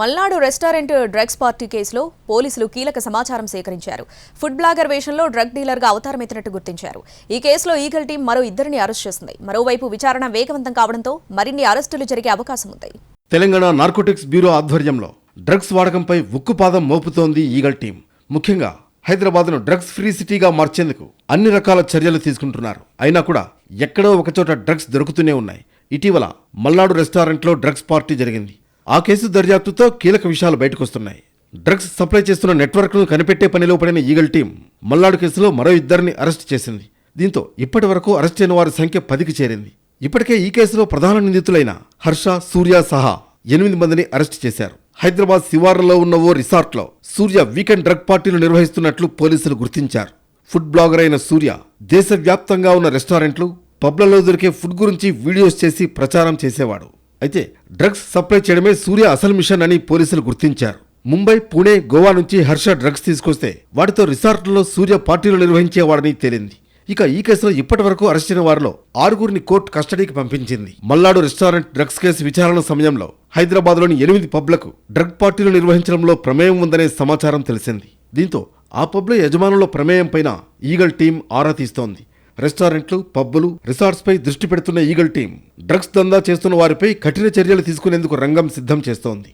Malnadu restaurant drugs party కేసులో పోలీసులు కీలక సమాచారం సేకరించారు. ఫుడ్ బ్లాగర్ వేషంలో డ్రగ్ డీలర్గా అవతారమెత్తినట్టు గుర్తించారు. ఈ కేసులో ఈగల్ టీం మరో ఇద్దరిని అరెస్ట్ చేసింది. మరోవైపు విచారణ వేగవంతం కావడంతో మరిన్ని అరెస్టులు జరిగే అవకాశం ఉంది. తెలంగాణ నార్కోటిక్స్ బ్యూరో ఆధ్వర్యంలో డ్రగ్స్ వాడకంపై ఉక్కుపాదం మోపుతోంది ఈగల్ టీం ముఖ్యంగా హైదరాబాద్ను డ్రగ్స్ ఫ్రీ సిటీగా మార్చేందుకు అన్ని రకాల చర్యలు తీసుకుంటున్నారు. అయినా కూడా ఎక్కడో ఒకచోట డ్రగ్స్ దొరుకుతూనే ఉన్నాయి. ఇటీవల మల్నాడు రెస్టారెంట్లో డ్రగ్స్ పార్టీ జరిగింది. ఆ కేసు దర్యాప్తుతో కీలక విషయాలు బయటకొస్తున్నాయి. డ్రగ్స్ సప్లై చేస్తున్న నెట్వర్క్ను కనిపెట్టే పనిలో పడిన ఈగల్ టీం మల్లాడు కేసులో మరో ఇద్దరిని అరెస్ట్ చేసింది. దీంతో ఇప్పటి వరకు అరెస్ట్ అయిన వారి సంఖ్య పదికి చేరింది. ఇప్పటికే ఈ కేసులో ప్రధాన నిందితులైన హర్ష సూర్య సహా ఎనిమిది మందిని అరెస్ట్ చేశారు. హైదరాబాద్ శివార్లలో ఉన్న ఓ రిసార్ట్లో సూర్య వీకెండ్ డ్రగ్ పార్టీలు నిర్వహిస్తున్నట్లు పోలీసులు గుర్తించారు. ఫుడ్ బ్లాగర్ అయిన సూర్య దేశవ్యాప్తంగా ఉన్న రెస్టారెంట్లు పబ్లలో దొరికే ఫుడ్ గురించి వీడియోస్ చేసి ప్రచారం చేసేవాడు. అయితే డ్రగ్స్ సప్లై చేయడమే సూర్య అసలు మిషన్ అని పోలీసులు గుర్తించారు. ముంబై పూణే గోవా నుంచి హర్ష డ్రగ్స్ తీసుకొస్తే వాటితో రిసార్ట్లలో సూర్య పార్టీలు నిర్వహించేవాడని తేలింది. ఇక ఈ కేసులో ఇప్పటి వరకు అరెస్ట్ అయిన వారిలో ఆరుగురిని కోర్టు కస్టడీకి పంపించింది. మల్లాడు రెస్టారెంట్ డ్రగ్స్ కేసు విచారణ సమయంలో హైదరాబాద్లోని ఎనిమిది పబ్లకు డ్రగ్ పార్టీలు నిర్వహించడంలో ప్రమేయం ఉందనే సమాచారం తెలిసింది. దీంతో ఆ పబ్ల యజమానుల ప్రమేయం పైన ఈగల్ టీం ఆరా తీస్తోంది. రెస్టారెంట్లు పబ్బులు రిసార్ట్స్పై దృష్టి పెడుతున్న ఈగల్ టీం డ్రగ్స్ దందా చేస్తున్న వారిపై కఠిన చర్యలు తీసుకునేందుకు రంగం సిద్ధం చేస్తోంది.